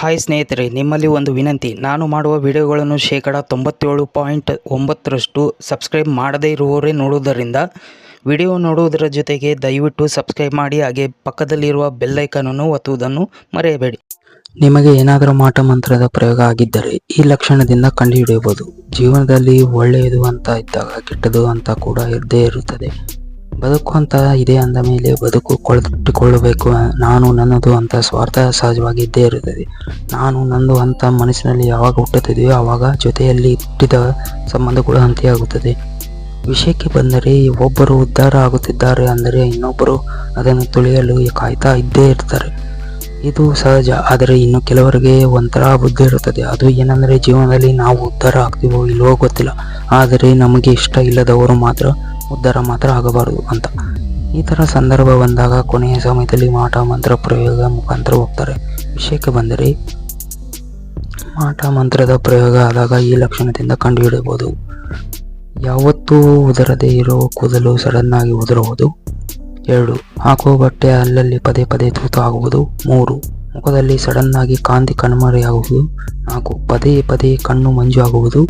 Hi ಸ್ನೇಹಿತರೆ, ನಿಮ್ಮಲ್ಲಿ ಒಂದು ವಿನಂತಿ. ನಾನು ಮಾಡುವ ವಿಡಿಯೋಗಳನ್ನು ಶೇಕಡ ತೊಂಬತ್ತೇಳು ಪಾಯಿಂಟ್ ಒಂಬತ್ತರಷ್ಟು ಸಬ್ಸ್ಕ್ರೈಬ್ ಮಾಡದೇ ಇರುವವರೇ ನೋಡುವುದರಿಂದ ವಿಡಿಯೋ ನೋಡುವುದರ ಜೊತೆಗೆ ದಯವಿಟ್ಟು ಸಬ್ಸ್ಕ್ರೈಬ್ ಮಾಡಿ, ಹಾಗೆ ಪಕ್ಕದಲ್ಲಿರುವ ಬೆಲ್ಲೈಕನನ್ನು ಒತ್ತುವುದನ್ನು ಮರೆಯಬೇಡಿ. ನಿಮಗೆ ಏನಾದರೂ ಮಾಟ ಮಂತ್ರದ ಪ್ರಯೋಗ ಆಗಿದ್ದರೆ ಈ ಲಕ್ಷಣದಿಂದ ಕಂಡುಹಿಡಿಯಬಹುದು. ಜೀವನದಲ್ಲಿ ಒಳ್ಳೆಯದು ಅಂತ ಇದ್ದಾಗ ಕೆಟ್ಟದು ಅಂತ ಕೂಡ ಇದ್ದೇ ಇರುತ್ತದೆ. ಬದುಕು ಅಂತ ಇದೆ ಅಂದ ಮೇಲೆ ಬದುಕು ಕೊಳೆದುಕೊಳ್ಳಬೇಕು. ನಾನು ನನ್ನದು ಅಂತ ಸ್ವಾರ್ಥ ಸಹಜವಾಗಿ ಇದ್ದೇ ಇರುತ್ತದೆ. ನಾನು ನಂದು ಅಂತ ಮನಸ್ಸಿನಲ್ಲಿ ಯಾವಾಗ ಹುಟ್ಟುತ್ತಿದೆಯೋ ಆವಾಗ ಜೊತೆಯಲ್ಲಿ ಹುಟ್ಟಿದ ಸಂಬಂಧ ಸಂಬಂಧಗಳು ಅಂತ್ಯವಾಗುತ್ತದೆ ವಿಷಯಕ್ಕೆ ಬಂದರೆ ಒಬ್ಬರು ಉದ್ಧಾರ ಆಗುತ್ತಿದ್ದಾರೆ ಅಂದರೆ ಇನ್ನೊಬ್ಬರು ಅದನ್ನು ತುಳಿಯಲು ಕಾಯ್ತಾ ಇದ್ದೇ ಇರ್ತಾರೆ. ಇದು ಸಹಜ, ಆದರೆ ಇನ್ನು ಕೆಲವರಿಗೆ ಒಂಥರ ಬುದ್ಧಿ ಇರುತ್ತದೆ. ಅದು ಏನಂದರೆ ಜೀವನದಲ್ಲಿ ನಾವು ಉದ್ಧಾರ ಆಗ್ತೀವೋ ಇಲ್ಲವೋ ಗೊತ್ತಿಲ್ಲ. ಆದರೆ ನಮಗೆ ಇಷ್ಟ ಇಲ್ಲದವರು ಮಾತ್ರ ಉದ್ಧಾರ ಮಾತ್ರ ಆಗಬಾರದು ಅಂತ. ಈ ಥರ ಸಂದರ್ಭ ಬಂದಾಗ ಕೊನೆಯ ಸಮಯದಲ್ಲಿ ಮಾಟ ಮಂತ್ರ ಪ್ರಯೋಗ ಮುಖಾಂತರ ಹೋಗ್ತಾರೆ. ವಿಷಯಕ್ಕೆ ಬಂದರೆ, ಮಾಟ ಮಂತ್ರದ ಪ್ರಯೋಗ ಆದಾಗ ಈ ಲಕ್ಷಣದಿಂದ ಕಂಡುಹಿಡಬಹುದು ಯಾವತ್ತೂ ಉದರದೇ ಇರೋ ಕೂದಲು ಸಡನ್ನಾಗಿ ಉದುರಬಹುದು. ಎರಡು. ಹಾಕುವ ಬಟ್ಟೆ ಅಲ್ಲಲ್ಲಿ ಪದೇ ಪದೇ ತೂತು ಆಗುವುದು ಮೂರು. ಮುಖದಲ್ಲಿ ಸಡನ್ ಆಗಿ ಕಾಂತಿ ಕಣ್ಮರೆಯಾಗುವುದು. ನಾಲ್ಕು. ಪದೇ ಪದೇ ಕಣ್ಣು ಮಂಜು ಆಗುವುದು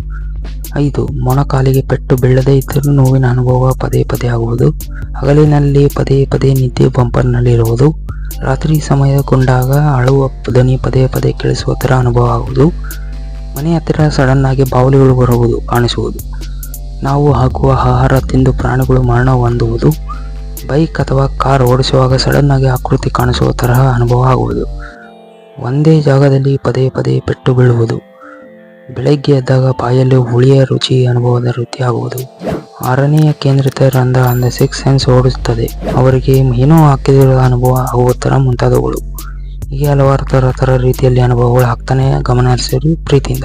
ಐದು ಮೊಣಕಾಲಿಗೆ ಪೆಟ್ಟು ಬೀಳದೇ ಇದ್ದರೂ ನೋವಿನ ಅನುಭವ ಪದೇ ಪದೇ ಆಗುವುದು. ಹಗಲಿನಲ್ಲಿ ಪದೇ ಪದೇ ನಿದ್ದೆ ಬಂಪರ್ನಲ್ಲಿರುವುದು ರಾತ್ರಿ ಸಮಯ ಕೊಂಡಾಗ ಅಳುವ ಧ್ವನಿ ಪದೇ ಪದೇ ಕೇಳಿಸುವ ಥರ ಅನುಭವ ಆಗುವುದು. ಮನೆ ಹತ್ತಿರ ಸಡನ್ ಆಗಿ ಬಾವಲಿಗಳು ಬರುವುದು ಕಾಣಿಸುವುದು. ನಾವು ಹಾಕುವ ಆಹಾರ ತಿಂದು ಪ್ರಾಣಿಗಳು ಮರಣ ಹೊಂದುವುದು. ಬೈಕ್ ಅಥವಾ ಕಾರ್ ಓಡಿಸುವಾಗ ಸಡನ್ ಆಗಿ ಆಕೃತಿ ಕಾಣಿಸುವ ತರಹ ಅನುಭವ ಆಗುವುದು. ಒಂದೇ ಜಾಗದಲ್ಲಿ ಪದೇ ಪದೇ ಪೆಟ್ಟು ಬೀಳುವುದು. ಬೆಳಗ್ಗೆ ಎದ್ದಾಗ ಬಾಯಲ್ಲಿ ಹುಳಿಯ ರುಚಿ ಅನುಭವದ ರೀತಿ ಆಗುವುದು. ಆರನೆಯ ಕೇಂದ್ರಿತ ರಂಧ್ರ ಅಂದರೆ ಸಿಕ್ಸ್ ಸೆನ್ಸ್ ಓಡಿಸುತ್ತದೆ ಅವರಿಗೆ ಏನೋ ಹಾಕಿದಿರುವ ಅನುಭವ ಆಗುವ ಥರ ಮುಂತಾದವುಗಳು. ಹೀಗೆ ಹಲವಾರು ಥರ ಥರ ರೀತಿಯಲ್ಲಿ ಅನುಭವಗಳು ಹಾಕ್ತಾನೆ ಗಮನ ಹರಿಸಿರಿ ಪ್ರೀತಿಯಿಂದ.